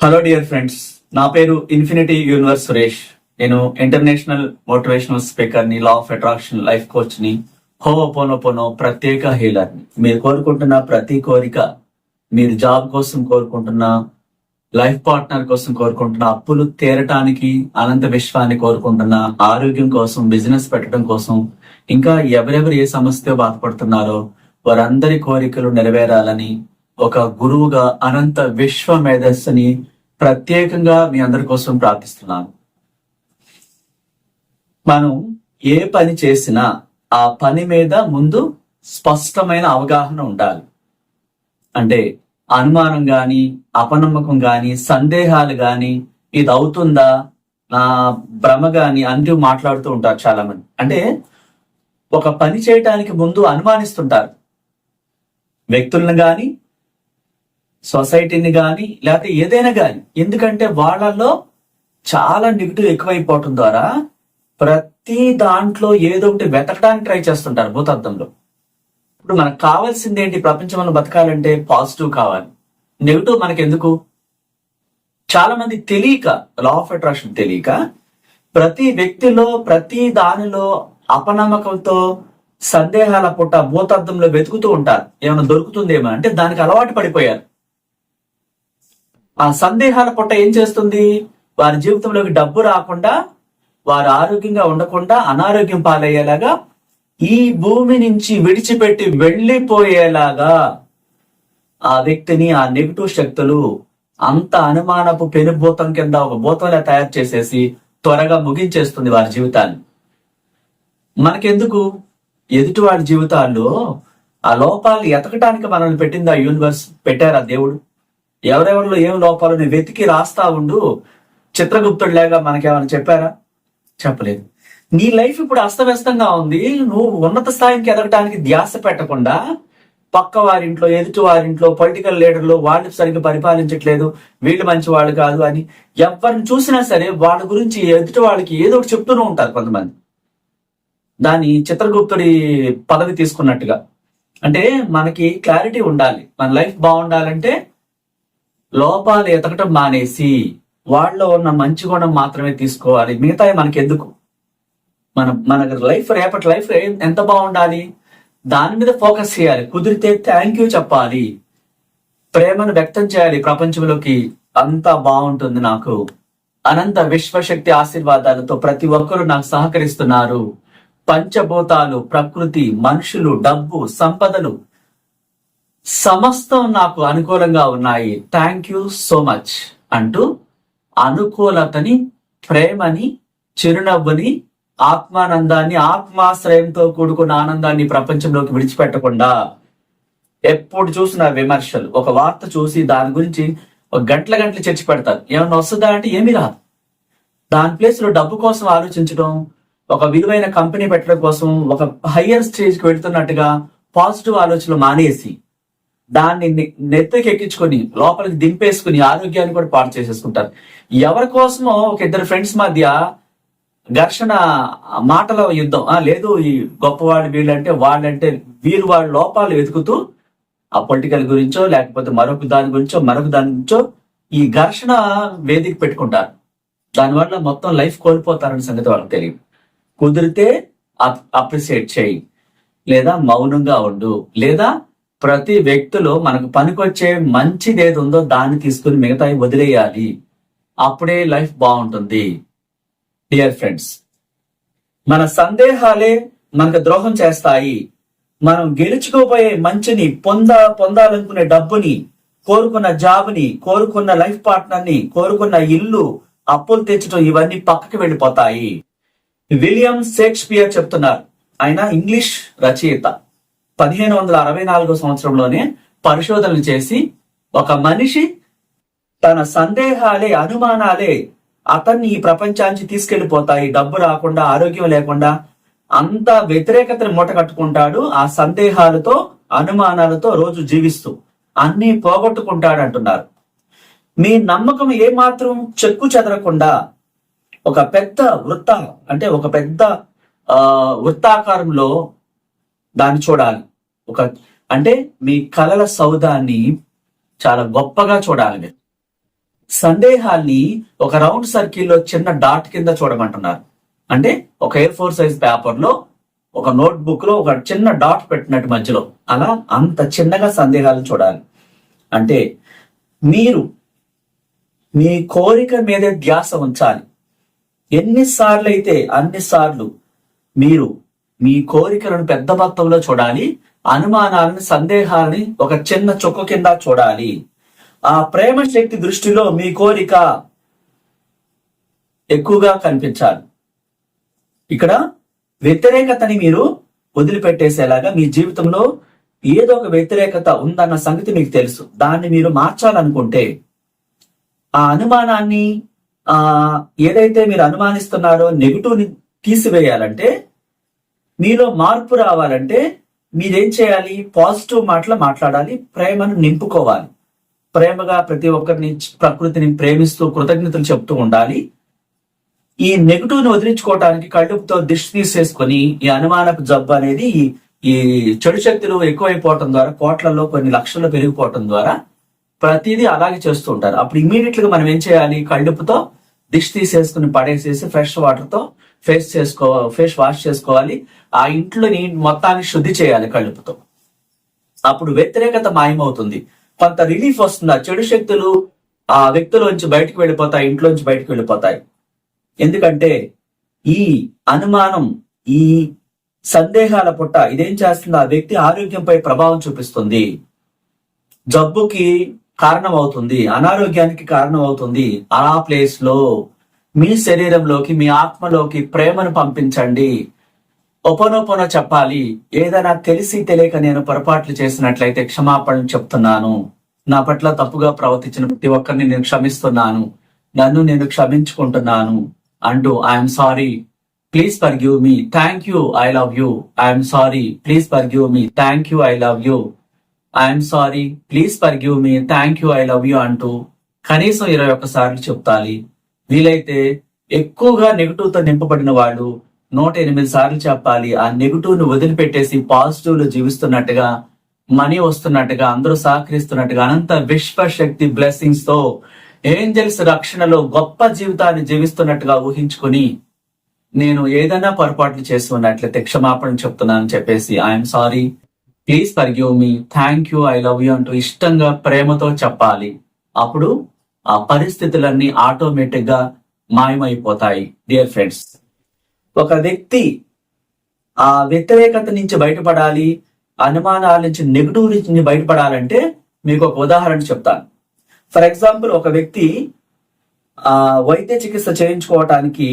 Hello dear friends నా పేరు infinity universe Suresh. నేను ఇంటర్నేషనల్ మోటివేషనల్ స్పీకర్ని లా ఆఫ్ అట్రాక్షన్ లైఫ్ కోచ్ని హోవోపోనోపోనో ప్రత్యేక హీలర్ని. మీరు కోరుకుంటున్న ప్రతి కోరిక మీరు జాబ్ కోసం కోరుకుంటున్న లైఫ్ పార్ట్నర్ కోసం కోరుకుంటున్న అప్పులు తీరటానికి అనంత విశ్వాన్ని కోరుకుంటున్న ఆరోగ్యం కోసం బిజినెస్ పెట్టడం కోసం ఇంకా ఎవరెవరు ఏ సమస్యతో బాధపడుతున్నారో వారందరి కోరికలు నెరవేరాలని ఒక గురువుగా అనంత విశ్వ మేధస్సుని ప్రత్యేకంగా మీ అందరి కోసం ప్రార్థిస్తున్నాను. మనం ఏ పని చేసినా ఆ పని మీద ముందు స్పష్టమైన అవగాహన ఉండాలి. అంటే అనుమానం గాని అపనమ్మకం గాని సందేహాలు గాని ఇది అవుతుందా నా భ్రమ గాని అంటూ మాట్లాడుతూ ఉంటారు చాలా మంది అంటే ఒక పని చేయటానికి ముందు అనుమానిస్తుంటారు. వ్యక్తులను గాని సొసైటీని కానీ లేకపోతే ఏదైనా కానీ ఎందుకంటే వాళ్ళల్లో చాలా నెగిటివ్ ఎక్కువైపోవటం ద్వారా ప్రతి దాంట్లో ఏదో ఒకటి వెతకడానికి ట్రై చేస్తుంటారు భూతార్థంలో ఇప్పుడు మనకు కావాల్సింది ఏంటి? ప్రపంచంలో బతకాలంటే పాజిటివ్ కావాలి. నెగిటివ్ మనకు ఎందుకు చాలా మంది తెలియక లా ఆఫ్ అట్రాక్షన్ తెలియక ప్రతి వ్యక్తిలో ప్రతి దానిలో అపనమ్మకంతో సందేహాల పుట్ట భూతార్థంలో వెతుకుతూ ఉంటారు. ఏమైనా దొరుకుతుందేమో అంటే దానికి అలవాటు పడిపోయారు. ఆ సందేహాల పుట్ట ఏం చేస్తుంది? వారి జీవితంలోకి డబ్బు రాకుండా వారు ఆరోగ్యంగా ఉండకుండా అనారోగ్యం పాలయ్యేలాగా ఈ భూమి నుంచి విడిచిపెట్టి వెళ్ళిపోయేలాగా ఆ వ్యక్తిని ఆ నెగిటివ్ శక్తులు అంత అనుమానపు పెనుభూతం కింద ఒక భూతంలా తయారు చేసేసి త్వరగా ముగించేస్తుంది వారి జీవితాన్ని. మనకెందుకు? ఎదుటి వాడి జీవితాల్లో ఆ లోపాలు ఎతకటానికి మనల్ని పెట్టింది ఆ యూనివర్స్ పెట్టారు ఆ దేవుడు? ఎవరెవరిలో ఏం లోపాలు నేను వెతికి రాస్తా ఉండు. చిత్రగుప్తుడు లేక మనకేమైనా చెప్పారా? చెప్పలేదు. నీ లైఫ్ ఇప్పుడు అస్తవ్యస్తంగా ఉంది. నువ్వు ఉన్నత స్థాయికి ఎదగటానికి ధ్యాస పెట్టకుండా పక్క వారింట్లో ఎదుటి వారింట్లో పొలిటికల్ లీడర్లు వాళ్ళు సరిగ్గా పరిపాలించట్లేదు. వీళ్ళు మంచి వాళ్ళు కాదు అని ఎవరిని చూసినా సరే వాళ్ళ గురించి ఎదుటి వాళ్ళకి ఏదో ఒకటి చెప్తూనే ఉంటారు కొంతమంది. దాని చిత్రగుప్తుడి పదవి తీసుకున్నట్టుగా. అంటే మనకి క్లారిటీ ఉండాలి. మన లైఫ్ బాగుండాలంటే లోపాలు ఎతకటం మానేసి వాళ్ళలో ఉన్న మంచి గుణం మాత్రమే తీసుకోవాలి. మిగతా మనకి ఎందుకు మన మన లైఫ్ రేపటి లైఫ్ ఎంత బాగుండాలి? దాని మీద ఫోకస్ చేయాలి. కుదిరితే థ్యాంక్ యూ చెప్పాలి. ప్రేమను వ్యక్తం చేయాలి. ప్రపంచంలోకి అంతా బాగుంటుంది నాకు. అనంత విశ్వశక్తి ఆశీర్వాదాలతో ప్రతి ఒక్కరూ నాకు సహకరిస్తున్నారు. పంచభూతాలు ప్రకృతి మనుషులు డబ్బు సంపదలు సమస్తం నాకు అనుకూలంగా ఉన్నాయి. థ్యాంక్ యూ సో మచ్ అంటూ అనుకూలతని ప్రేమని చిరునవ్వుని ఆత్మానందాన్ని ఆత్మాశ్రయంతో కూడుకున్న ఆనందాన్ని ప్రపంచంలోకి విడిచిపెట్టకుండా ఎప్పుడు చూసిన విమర్శలు. ఒక వార్త చూసి దాని గురించి ఒక గంటల గంటలు చర్చి పెడతారు. ఏమన్నా వస్తుందా అంటే ఏమీ రాదు. దాని ప్లేస్లో డబ్బు కోసం ఆలోచించడం ఒక విలువైన కంపెనీ పెట్టడం కోసం ఒక హయ్యర్ స్టేజ్కి వెళుతున్నట్టుగా వెళ్తున్నట్టుగా పాజిటివ్ ఆలోచనలు మానేసి దాన్ని నెత్తికి ఎక్కించుకొని లోపలికి దింపేసుకుని ఆరోగ్యాన్ని కూడా పాడు చేసేసుకుంటారు. ఎవరి కోసమో ఒక ఇద్దరు ఫ్రెండ్స్ మధ్య ఘర్షణ మాటల యుద్ధం. లేదు ఈ గొప్పవాళ్ళు వీళ్ళంటే వాళ్ళంటే వీరు వాళ్ళ లోపాలు వెతుకుతూ ఆ పొలిటికల్ గురించో లేకపోతే మరొక దాని గురించో మరొక దాని గురించో ఈ ఘర్షణ వేదిక పెట్టుకుంటారు. దానివల్ల మొత్తం లైఫ్ కోల్పోతారని సంగతి వాళ్ళకి తెలియదు. కుదిరితే అప్రిసియేట్ చేయి. లేదా మౌనంగా ఉండు. లేదా ప్రతి వ్యక్తిలో మనకు పనికొచ్చే మంచిది ఏది ఉందో దాన్ని తీసుకుని మిగతాయి వదిలేయాలి. అప్పుడే లైఫ్ బాగుంటుంది. డియర్ ఫ్రెండ్స్ మన సందేహాలే మనకు ద్రోహం చేస్తాయి. మనం గెలుచుకోబోయే మంచిని పొంద పొందాలనుకునే డబ్బుని కోరుకున్న జాబ్ని కోరుకున్న లైఫ్ పార్ట్నర్ని కోరుకున్న ఇల్లు అప్పులు తెచ్చడం ఇవన్నీ పక్కకి వెళ్ళిపోతాయి. విలియం షేక్స్పియర్ చెప్తున్నారు. ఆయన ఇంగ్లీష్ రచయిత. పదిహేను వందల అరవై నాలుగో సంవత్సరంలోనే పరిశోధనలు చేసి ఒక మనిషి తన సందేహాలే అనుమానాలే అతన్ని ఈ ప్రపంచానికి తీసుకెళ్ళిపోతాయి డబ్బు రాకుండా ఆరోగ్యం లేకుండా అంత వ్యతిరేకతను మూట కట్టుకుంటాడు. ఆ సందేహాలతో అనుమానాలతో రోజు జీవిస్తూ అన్ని పోగొట్టుకుంటాడు అంటున్నారు మీ నమ్మకం ఏమాత్రం చెక్కు చెదరకుండా ఒక పెద్ద వృత్త అంటే ఒక పెద్ద ఆ వృత్తాకారంలో దాన్ని చూడాలి. ఒక అంటే మీ కలల సౌదాన్ని చాలా గొప్పగా చూడాలి. మీరు సందేహాల్ని ఒక రౌండ్ సర్కిల్లో చిన్న డాట్ కింద చూడమంటున్నారు. అంటే ఒక ఏ ఫోర్ సైజ్ పేపర్లో ఒక నోట్బుక్లో ఒక చిన్న డాట్ పెట్టినట్టు మధ్యలో. అలా అంత చిన్నగా సందేహాలు చూడాలి. అంటే మీరు మీ కోరిక మీదే ధ్యాస ఉంచాలి. ఎన్నిసార్లు అయితే అన్నిసార్లు మీరు మీ కోరికలను పెద్ద మొత్తంలో చూడాలి అనుమానాలను సందేహాలని ఒక చిన్న చుక్క కింద చూడాలి. ఆ ప్రేమ శక్తి దృష్టిలో మీ కోరిక ఎక్కువగా కనిపించాలి. ఇక్కడ వ్యతిరేకతని మీరు వదిలిపెట్టేసేలాగా మీ జీవితంలో ఏదో ఒక వ్యతిరేకత ఉందన్న సంగతి మీకు తెలుసు. దాన్ని మీరు మార్చాలనుకుంటే ఆ అనుమానాన్ని ఆ ఏదైతే మీరు అనుమానిస్తున్నారో నెగిటివ్ని తీసివేయాలంటే మీలో మార్పు రావాలంటే మీరేం చేయాలి? పాజిటివ్ మాటలు మాట్లాడాలి ప్రేమను నింపుకోవాలి. ప్రేమగా ప్రతి ఒక్కరిని ప్రకృతిని ప్రేమిస్తూ కృతజ్ఞతలు చెప్తూ ఉండాలి. ఈ నెగిటివ్ని వదిలించుకోవటానికి వదిలించుకోవడానికి దిష్టి తీసేసుకొని ఈ అనుమానపు జబ్బు అనేది ఈ ఈ చెడు శక్తులు ఎక్కువైపోవటం ద్వారా కోట్లలో కొన్ని లక్షల్లో పెరిగిపోవటం ద్వారా ప్రతిదీ అలాగే చేస్తూ ఉంటారు. అప్పుడు ఇమీడియట్గా మనం ఏం చేయాలి? కళ్ళుపుతో దిష్టి తీసేసుకుని పడేసేసి ఫ్రెష్ వాటర్తో ఫేస్ చేసుకో ఫేస్ వాష్ చేసుకోవాలి. ఆ ఇంట్లోని మొత్తాన్ని శుద్ధి చేయాలి కళ్ళుపుతో అప్పుడు వ్యతిరేకత మాయమవుతుంది. కొంత రిలీఫ్ వస్తుంది. ఆ చెడు శక్తులు ఆ వ్యక్తులోంచి బయటకు వెళ్ళిపోతాయి ఇంట్లోంచి బయటకు వెళ్ళిపోతాయి. ఎందుకంటే ఈ అనుమానం ఈ సందేహాల పుట్ట ఇదేం చేస్తుంది? ఆ వ్యక్తి ఆరోగ్యంపై ప్రభావం చూపిస్తుంది. జబ్బుకి కారణం అవుతుంది అనారోగ్యానికి కారణం అవుతుంది ఆ ప్లేస్లో మీ శరీరంలోకి మీ ఆత్మలోకి ప్రేమను పంపించండి. ఒపనొపన చెప్పాలి. ఏదైనా తెలిసి తెలియక నేను పొరపాట్లు చేసినట్లయితే క్షమాపణలు చెప్తున్నాను. నా పట్ల తప్పుగా ప్రవర్తించిన ప్రతి ఒక్కరిని నేను క్షమిస్తున్నాను. నన్ను నేను క్షమించుకుంటున్నాను. అంటూ I'm sorry. Please forgive me. Thank you. I love you. I'm sorry. Please forgive me. Thank you. I love you. I'm sorry please forgive me thank you I love you అంటూ కనీసం ఇరవై ఒక్క సార్లు చెప్తాలి. వీలైతే ఎక్కువగా నెగిటివ్తో నింపబడిన వాళ్ళు నూట ఎనిమిది సార్లు చెప్పాలి. ఆ నెగిటివ్ను వదిలిపెట్టేసి పాజిటివ్లో జీవిస్తున్నట్టుగా మనీ వస్తున్నట్టుగా అందరూ సహకరిస్తున్నట్టుగా అనంత విశ్వశక్తి బ్లెస్సింగ్స్తో ఏంజల్స్ రక్షణలో గొప్ప జీవితాన్ని జీవిస్తున్నట్టుగా ఊహించుకుని నేను ఏదైనా పొరపాట్లు చేసి ఉన్నట్లయితే క్షమాపణ చెప్తున్నానని చెప్పేసి I'm sorry please for me thank you I love you అంటూ ఇష్టంగా ప్రేమతో చెప్పాలి. అప్పుడు ఆ పరిస్థితులన్నీ ఆటోమేటిక్గా మాయమైపోతాయి డియర్ ఫ్రెండ్స్ ఒక వ్యక్తి ఆ వ్యతిరేకత నుంచి బయటపడాలి అనుమానాల నుంచి నెగిటివ్ నుంచి బయటపడాలంటే మీకు ఒక ఉదాహరణ చెప్తాను. ఫర్ ఎగ్జాంపుల్ ఒక వ్యక్తి ఆ వైద్య చికిత్స చేయించుకోవటానికి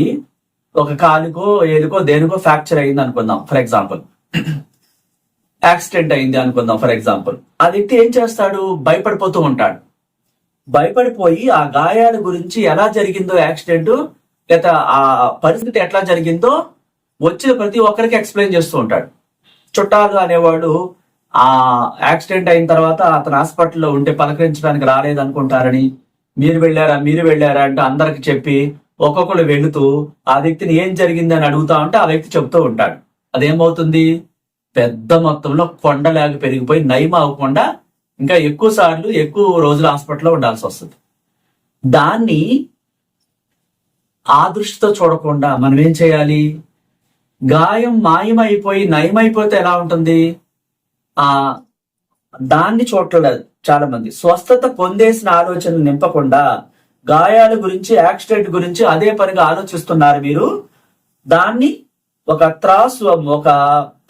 ఒక కాలుకో ఏదుకో దేనికో ఫ్రాక్చర్ అయింది అనుకుందాం ఫర్ ఎగ్జాంపుల్ యాక్సిడెంట్ అయింది అనుకుందాం ఫర్ ఎగ్జాంపుల్. ఆ వ్యక్తి ఏం చేస్తాడు? భయపడిపోతూ ఉంటాడు. భయపడిపోయి ఆ గాయాల గురించి ఎలా జరిగిందో యాక్సిడెంట్ గత ఆ పరిస్థితి ఎట్లా జరిగిందో వచ్చిన ప్రతి ఒక్కరికి ఎక్స్ప్లెయిన్ చేస్తూ ఉంటాడు. చుట్టాలు అనేవాడు ఆ యాక్సిడెంట్ అయిన తర్వాత అతను హాస్పిటల్లో ఉంటే పలకరించడానికి రాలేదు అనుకుంటారని మీరు వెళ్ళారా మీరు వెళ్ళారా అంటే అందరికి చెప్పి ఒక్కొక్కరు వెళుతూ ఆ వ్యక్తిని ఏం జరిగింది అని అడుగుతా ఉంటే ఆ వ్యక్తి చెప్తూ ఉంటాడు. అదేమవుతుంది? పెద్ద మొత్తంలో కొండలాగా పెరిగిపోయి నయం అవ్వకుండా ఇంకా ఎక్కువ సార్లు ఎక్కువ రోజులు హాస్పిటల్లో ఉండాల్సి వస్తుంది. దాన్ని ఆ దృష్టితో చూడకుండా మనం ఏం చేయాలి? గాయం మాయమైపోయి నయమైపోతే ఎలా ఉంటుంది? ఆ దాన్ని చూడలేదు చాలా మంది స్వస్థత పొందేసిన ఆలోచనలు నింపకుండా గాయాల గురించి యాక్సిడెంట్ గురించి అదే పనిగా ఆలోచిస్తున్నారు మీరు. దాన్ని ఒక త్రాసు ఒక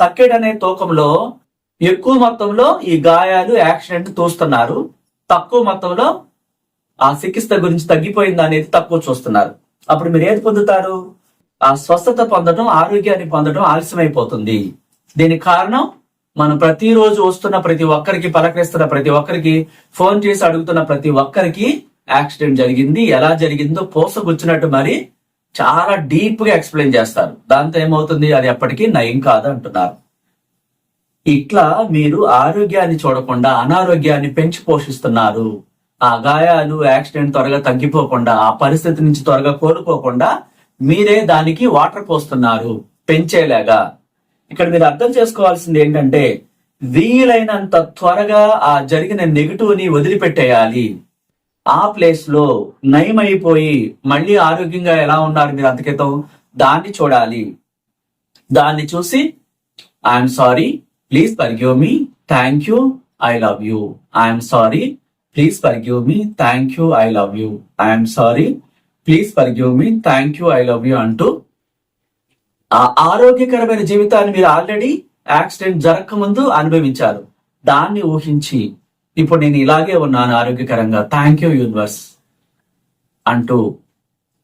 తక్కెడనే తూకంలో ఎక్కువ మొత్తంలో ఈ గాయాలు యాక్సిడెంట్ తోస్తున్నారు. తక్కువ మొత్తంలో ఆ చికిత్స గురించి తగ్గిపోయింది అనేది తక్కువ చూస్తున్నారు. అప్పుడు మీరు ఏది పొందుతారు? ఆ స్వస్థత పొందడం ఆరోగ్యాన్ని పొందడం ఆలస్యమైపోతుంది. దీనికి కారణం మనం ప్రతిరోజు వస్తున్న ప్రతి ఒక్కరికి పలకరిస్తున్న ప్రతి ఒక్కరికి ఫోన్ చేసి అడుగుతున్న ప్రతి ఒక్కరికి యాక్సిడెంట్ జరిగింది ఎలా జరిగిందో పోసగుచ్చినట్టు మరి చాలా డీప్గా ఎక్స్ప్లెయిన్ చేస్తారు. దాంతో ఏమవుతుంది? అది ఎప్పటికీ నయం కాదు అంటున్నారు. ఇట్లా మీరు ఆరోగ్యాన్ని చూడకుండా అనారోగ్యాన్ని పెంచి పోషిస్తున్నారు. ఆ గాయాలు యాక్సిడెంట్ త్వరగా తగ్గిపోకుండా ఆ పరిస్థితి నుంచి త్వరగా కోలుకోకుండా మీరే దానికి వాటర్ పోస్తున్నారు. పెంచేలాగా. ఇక్కడ మీరు అర్థం చేసుకోవాల్సింది ఏంటంటే వీలైనంత త్వరగా ఆ జరిగిన నెగిటివ్ని వదిలిపెట్టేయాలి. ఆ ప్లేస్లో నయమైపోయి మళ్ళీ ఆరోగ్యంగా ఎలా ఉన్నారు మీరు అంతకితం దాన్ని చూడాలి. దాన్ని చూసి I'm sorry please forgive me thank you I love you I'm sorry please forgive me thank you I love you I'm sorry please forgive me thank you I love you అంటూ ఆ ఆరోగ్యకరమైన జీవితాన్ని మీరు ఆల్రెడీ యాక్సిడెంట్ జరగక ముందు అనుభవించారు. దాన్ని ఊహించి ఇప్పుడు నేను ఇలాగే ఉన్నాను ఆరోగ్యకరంగా. థ్యాంక్ యూ యూనివర్స్ అంటూ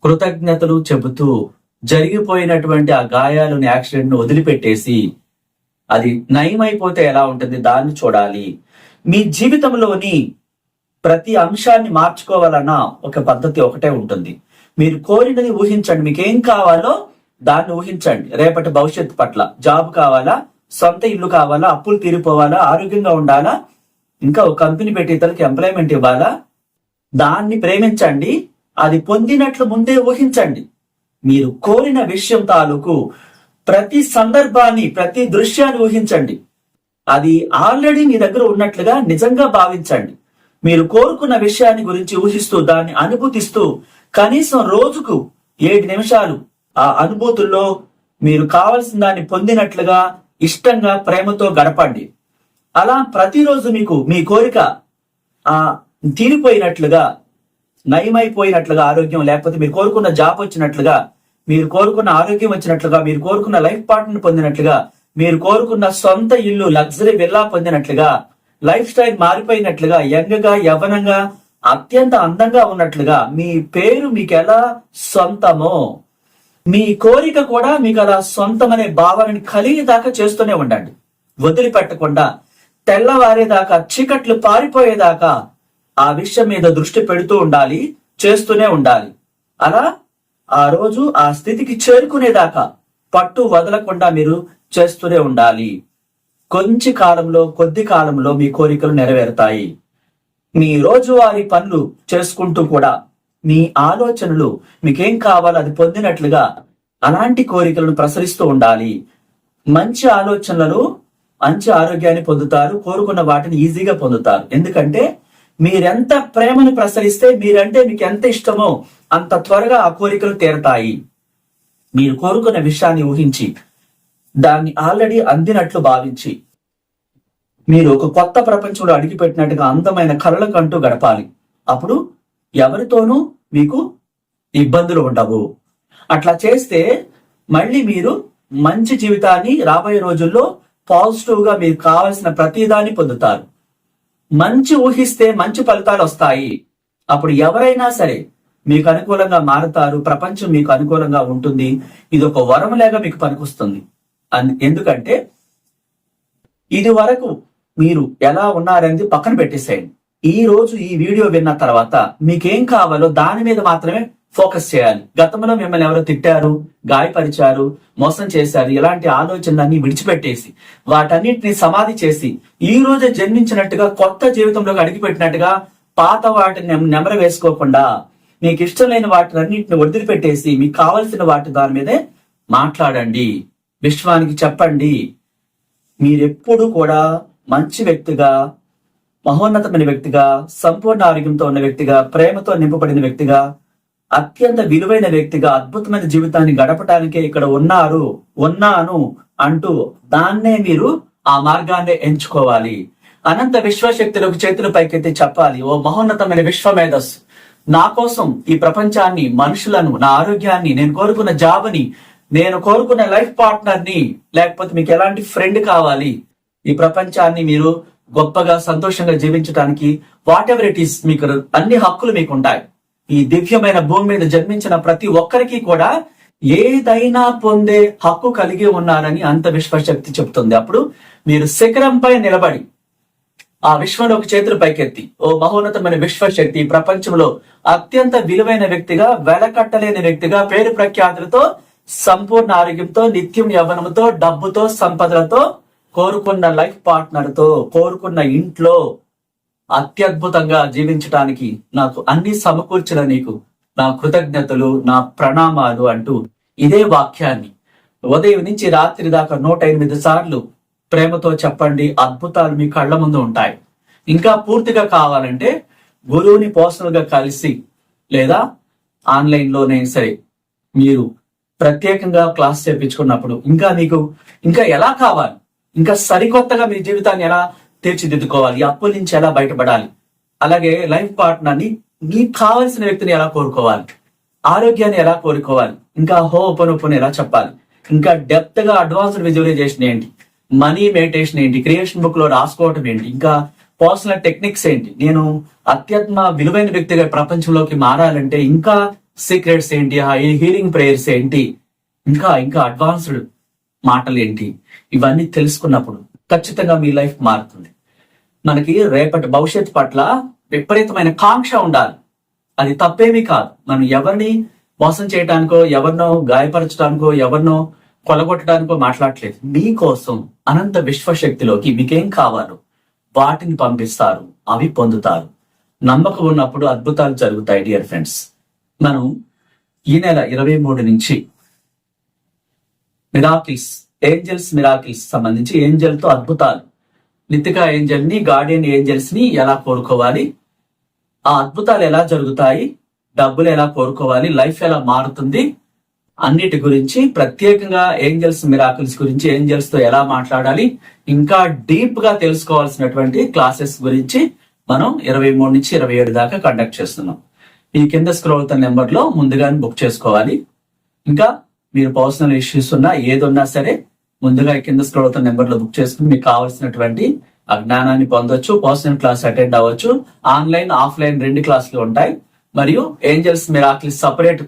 కృతజ్ఞతలు చెబుతూ జరిగిపోయినటువంటి ఆ గాయాలను యాక్సిడెంట్ను వదిలిపెట్టేసి అది నయమైపోతే ఎలా ఉంటుంది? దాన్ని చూడాలి. మీ జీవితంలోని ప్రతి అంశాన్ని మార్చుకోవాలన్న ఒక పద్ధతి ఒకటే ఉంటుంది. మీరు కోరినది ఊహించండి. మీకు ఏం కావాలో దాన్ని ఊహించండి. రేపటి భవిష్యత్తు పట్ల జాబ్ కావాలా? సొంత ఇల్లు కావాలా? అప్పులు తీరిపోవాలా? ఆరోగ్యంగా ఉండాలా? ఇంకా ఒక కంపెనీ పెట్టి ఇతరులకు ఎంప్లాయ్మెంట్ ఇవ్వాలా? దాన్ని ప్రేమించండి అది పొందినట్లు ముందే ఊహించండి. మీరు కోరిన విషయం తాలూకు ప్రతి సందర్భాన్ని ప్రతి దృశ్యాన్ని ఊహించండి. అది ఆల్రెడీ మీ దగ్గర ఉన్నట్లుగా నిజంగా భావించండి. మీరు కోరుకున్న విషయాన్ని గురించి ఊహిస్తూ దాన్ని అనుభూతిస్తూ కనీసం రోజుకు ఏడు నిమిషాలు ఆ అనుభూతుల్లో మీరు కావలసిన దాన్ని పొందినట్లుగా ఇష్టంగా ప్రేమతో గడపండి. అలా ప్రతిరోజు మీకు మీ కోరిక ఆ తీరిపోయినట్లుగా నయమైపోయినట్లుగా ఆరోగ్యం లేకపోతే మీరు కోరుకున్న జాబ్ వచ్చినట్లుగా మీరు కోరుకున్న ఆరోగ్యం వచ్చినట్లుగా మీరు కోరుకున్న లైఫ్ పార్ట్నర్ పొందినట్లుగా మీరు కోరుకున్న సొంత ఇల్లు లగ్జరీ విల్లా పొందినట్లుగా లైఫ్ స్టైల్ మారిపోయినట్లుగా యంగ్గా యవ్వనంగా అత్యంత అందంగా ఉన్నట్లుగా మీ పేరు మీకు ఎలా సొంతమో మీ కోరిక కూడా మీకు అలా సొంతమనే భావనని కలిగేదాకా చేస్తూనే ఉండండి. వదిలిపెట్టకుండా తెల్లవారేదాకా చీకట్లు పారిపోయేదాకా ఆ విషయం మీద దృష్టి పెడుతూ ఉండాలి చేస్తూనే ఉండాలి. అలా ఆ రోజు ఆ స్థితికి చేరుకునేదాకా పట్టు వదలకుండా మీరు చేస్తూనే ఉండాలి. కొంచెం కాలంలో కొద్ది కాలంలో మీ కోరికలు నెరవేరుతాయి. మీ రోజువారీ పనులు చేసుకుంటూ కూడా మీ ఆలోచనలు మీకేం కావాలో అది పొందినట్లుగా అలాంటి కోరికలను ప్రసరిస్తూ ఉండాలి. మంచి ఆలోచనలను మంచి ఆరోగ్యాన్ని పొందుతారు కోరుకున్న వాటిని ఈజీగా పొందుతారు. ఎందుకంటే మీరెంత ప్రేమను ప్రసరిస్తే మీరంటే మీకు ఎంత ఇష్టమో అంత త్వరగా ఆ కోరికలు తీరతాయి. మీరు కోరుకున్న విషయాన్ని ఊహించి దాన్ని ఆల్రెడీ అందినట్లు భావించి మీరు ఒక కొత్త ప్రపంచంలో అడిగిపెట్టినట్టుగా అందమైన కలలకంటూ గడపాలి. అప్పుడు ఎవరితోనూ మీకు ఇబ్బందులు ఉండవు. అట్లా చేస్తే మళ్ళీ మీరు మంచి జీవితాన్ని రాబోయే రోజుల్లో పాజిటివ్గా మీకు కావలసిన ప్రతిదాన్ని పొందుతారు. మంచి ఊహిస్తే మంచి ఫలితాలు వస్తాయి. అప్పుడు ఎవరైనా సరే మీకు అనుకూలంగా మారుతారు ప్రపంచం మీకు అనుకూలంగా ఉంటుంది. ఇది ఒక వరం లేక మీకు పనికొస్తుంది. అన్- ఎందుకంటే ఇది వరకు మీరు ఎలా ఉన్నారనేది పక్కన పెట్టేసేయండి. ఈ రోజు ఈ వీడియో విన్న తర్వాత మీకేం కావాలో దాని మీద మాత్రమే ఫోకస్ చేయాలి. గతంలో మిమ్మల్ని ఎవరో తిట్టారు గాయపరిచారు మోసం చేశారు ఇలాంటి ఆలోచనలన్నీ విడిచిపెట్టేసి వాటన్నిటిని సమాధి చేసి ఈ రోజు జన్మించినట్టుగా కొత్త జీవితంలోకి అడిగిపెట్టినట్టుగా పాత వాటిని నెమర వేసుకోకుండా మీకు ఇష్టం లేని వాటిని అన్నింటిని వదిలిపెట్టేసి మీకు కావలసిన వాటి దాని మీదే మాట్లాడండి. విశ్వానికి చెప్పండి. మీరెప్పుడు కూడా మంచి వ్యక్తిగా మహోన్నతమైన వ్యక్తిగా సంపూర్ణ ఆరోగ్యంతో ఉన్న వ్యక్తిగా ప్రేమతో నింపబడిన వ్యక్తిగా అత్యంత విలువైన వ్యక్తిగా అద్భుతమైన జీవితాన్ని గడపటానికే ఇక్కడ ఉన్నారు ఉన్నాను అంటూ దాన్నే మీరు ఆ మార్గాన్ని ఎంచుకోవాలి. అనంత విశ్వశక్తులకు చేతులు పైకెత్తి చెప్పాలి ఓ మహోన్నతమైన విశ్వమేధస్ నా కోసం ఈ ప్రపంచాన్ని మనుషులను నా ఆరోగ్యాన్ని నేను కోరుకున్న జాబ్ని నేను కోరుకున్న లైఫ్ పార్ట్నర్ని లేకపోతే మీకు ఎలాంటి ఫ్రెండ్ కావాలి? ఈ ప్రపంచాన్ని మీరు గొప్పగా సంతోషంగా జీవించడానికి వాట్ ఎవర్ ఇట్ ఈస్ మీకు అన్ని హక్కులు మీకు ఉంటాయి ఈ దివ్యమైన భూమి మీద జన్మించిన ప్రతి ఒక్కరికి కూడా ఏదైనా పొందే హక్కు కలిగి ఉన్నారని అంత విశ్వశక్తి చెప్తుంది. అప్పుడు మీరు శిఖరంపై నిలబడి ఆ విశ్వంలోకి చేతులు పైకెత్తి ఓ మహోన్నతమైన విశ్వశక్తి ప్రపంచంలో అత్యంత విలువైన వ్యక్తిగా వెలకట్టలేని వ్యక్తిగా పేరు ప్రఖ్యాతులతో సంపూర్ణ ఆరోగ్యంతో నిత్యం యవ్వనంతో డబ్బుతో సంపదలతో కోరుకున్న లైఫ్ పార్ట్నర్తో కోరుకున్న ఇంట్లో అత్యద్భుతంగా జీవించటానికి నాకు అన్ని సమకూర్చిన నీకు నా కృతజ్ఞతలు నా ప్రణామాలు అంటూ ఇదే వాక్యాన్ని ఉదయం నుంచి రాత్రి దాకా నూట ఎనిమిది సార్లు ప్రేమతో చెప్పండి. అద్భుతాలు మీ కళ్ళ ముందు ఉంటాయి. ఇంకా పూర్తిగా కావాలంటే గురువుని పర్సనల్గా కలిసి లేదా ఆన్లైన్లోనే సరే మీరు ప్రత్యేకంగా క్లాస్ చేపించుకున్నప్పుడు ఇంకా మీకు ఇంకా ఎలా కావాలి? ఇంకా సరికొత్తగా మీ జీవితాన్ని ఎలా తీర్చిదిద్దుకోవాలి. అప్పుల నుంచి ఎలా బయటపడాలి? అలాగే లైఫ్ పార్ట్నర్ని మీకు కావలసిన వ్యక్తిని ఎలా కోరుకోవాలి? ఆరోగ్యాన్ని ఎలా కోరుకోవాలి? ఇంకా హో ఉపనొప్పుని ఎలా చెప్పాలి? ఇంకా డెప్త్గా అడ్వాన్స్డ్ విజువలైజేషన్ ఏంటి? మనీ మెడిటేషన్ ఏంటి? క్రియేషన్ బుక్లో రాసుకోవటం ఏంటి? ఇంకా పర్సనల్ టెక్నిక్స్ ఏంటి? నేను అత్యత్మ విలువైన వ్యక్తిగా ప్రపంచంలోకి మారాలంటే ఇంకా సీక్రెట్స్ ఏంటి? హీలింగ్ ప్రేయర్స్ ఏంటి? ఇంకా ఇంకా అడ్వాన్స్డ్ మాటలు ఏంటి? ఇవన్నీ తెలుసుకున్నప్పుడు ఖచ్చితంగా మీ లైఫ్ మారుతుంది. మనకి రేపటి భవిష్యత్తు పట్ల విపరీతమైన కాంక్ష ఉండాలి. అది తప్పేమీ కాదు. మనం ఎవరిని మోసం చేయడానికో ఎవరినో గాయపరచడానికో ఎవరినో కొలగొట్టడానికో మాట్లాడట్లేదు. మీకోసం అనంత విశ్వశక్తిలోకి మీకేం కావాలో వాటిని పంపిస్తారు. అవి పొందుతారు. నమ్మకం ఉన్నప్పుడు అద్భుతాలు జరుగుతాయి డియర్ ఫ్రెండ్స్. మనం ఈ నెల ఇరవై మూడు నుంచి మిరాకిల్స్ ఏంజల్స్ మిరాకిల్స్ సంబంధించి ఏంజల్తో అద్భుతాలు. నితికా ఏంజల్ని గార్డియన్ ఏంజల్స్ని ఎలా కోరుకోవాలి? ఆ అద్భుతాలు ఎలా జరుగుతాయి? డబ్బులు ఎలా కోరుకోవాలి? లైఫ్ ఎలా మారుతుంది? అన్నిటి గురించి ప్రత్యేకంగా ఏంజల్స్ మిరాకిల్స్ గురించి ఏంజల్స్తో ఎలా మాట్లాడాలి? ఇంకా డీప్గా తెలుసుకోవాల్సినటువంటి క్లాసెస్ గురించి మనం ఇరవై మూడు నుంచి ఇరవై ఏడు దాకా కండక్ట్ చేస్తున్నాం. ఈ కింద స్క్రోల్ అవుతున్న నెంబర్లో ముందుగానే బుక్ చేసుకోవాలి. ఇంకా మీరు పర్సనల్ ఇష్యూస్ ఉన్నా ఏదున్నా సరే ముందుగా కింద స్క్రోల్ అవుతున్న నెంబర్లో బుక్ చేసుకుని మీకు కావాల్సినటువంటి అజ్ఞానాన్ని జ్ఞానాన్ని పొందొచ్చు పర్సనల్ క్లాస్ అటెండ్ అవ్వచ్చు. ఆన్లైన్ ఆఫ్లైన్ రెండు క్లాసులు ఉంటాయి. మరియు angels miracles separate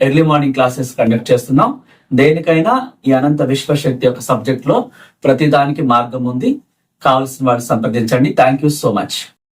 early morning classes conduct చేస్తున్నాం. దేనికైనా ఈ అనంత విశ్వశక్తి యొక్క సబ్జెక్ట్లో ప్రతిదానికి మార్గం ఉంది. కావాల్సిన వారు సంప్రదించండి. Thank you so much.